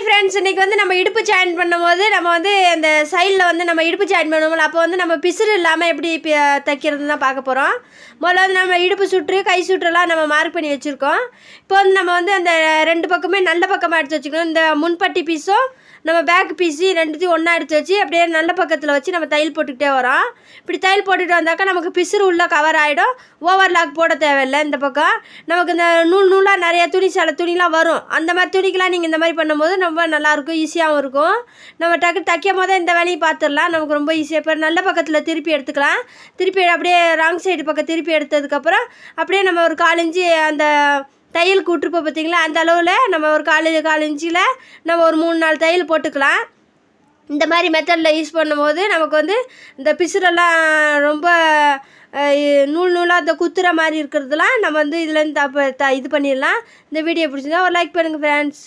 Hi friends இன்னைக்கு வந்து நம்ம இடுப்பு ஜாயின் பண்ணும்போது நம்ம வந்து அந்த சைடில் வந்து நம்ம இடுப்பு ஜாயின் பண்ணுவோம்ல அப்போ வந்து நம்ம பிசுறு இல்லாமல் எப்படி பி- தைக்கிறதுன்னு தான் பார்க்க போகிறோம் முதல்ல வந்து நம்ம இடுப்பு சுற்று கை சுற்றுலாம் நம்ம மார்க் பண்ணி வச்சுருக்கோம். இப்போ வந்து நம்ம வந்து அந்த ரெண்டு பக்கமே நல்ல பக்கமாக எடுத்து வச்சுக்கணும். இந்த முன்பட்டி பீஸும் நம்ம பேக் பீஸு ரெண்டுத்தையும் ஒன்றா எடுத்து வச்சு அப்படியே நல்ல பக்கத்தில் வச்சு நம்ம தையல் போட்டுக்கிட்டே வரோம். இப்படி தையல் போட்டுட்டு வந்தாக்கா நமக்கு பிசுறு உள்ளே கவர் ஆகிடும் ஓவர்லாக் போட தேவையில்லை இந்த பக்கம். நமக்கு இந்த நூல் நூலாக நிறைய துணி சில துணிலாம் வரும். அந்த மாதிரி துணிக்கெலாம் நீங்கள் இந்த மாதிரி பண்ணும்போது நம்ம ரொம்ப நல்லாயிருக்கும் ஈஸியாகவும் இருக்கும். நம்ம டக்கு தைக்கும் போதே இந்த வேலையை பார்த்துடலாம் நமக்கு ரொம்ப ஈஸியாக இப்போ நல்ல பக்கத்தில் திருப்பி எடுத்துக்கலாம். திருப்பி அப்படியே ராங் சைடு பக்கம் திருப்பி எடுத்ததுக்கப்புறம் அப்படியே நம்ம ஒரு காலஞ்சி அந்த தையல் கூட்டிருப்போம் பார்த்திங்களா அந்த அளவில் நம்ம ஒரு காலு கால் இன்ச்சில் நம்ம ஒரு மூணு நாலு தையல் போட்டுக்கலாம். இந்த மாதிரி மெத்தடில் யூஸ் பண்ணும்போது நமக்கு வந்து இந்த பிசுரெல்லாம் ரொம்ப நூல் நூலாக இந்த குத்துற மாதிரி இருக்கிறதுலாம் நம்ம வந்து இதுலேருந்து த இது பண்ணிடலாம். இந்த வீடியோ பிடிச்சிருந்தா ஒரு லைக் பண்ணுங்கள் ஃப்ரெண்ட்ஸ்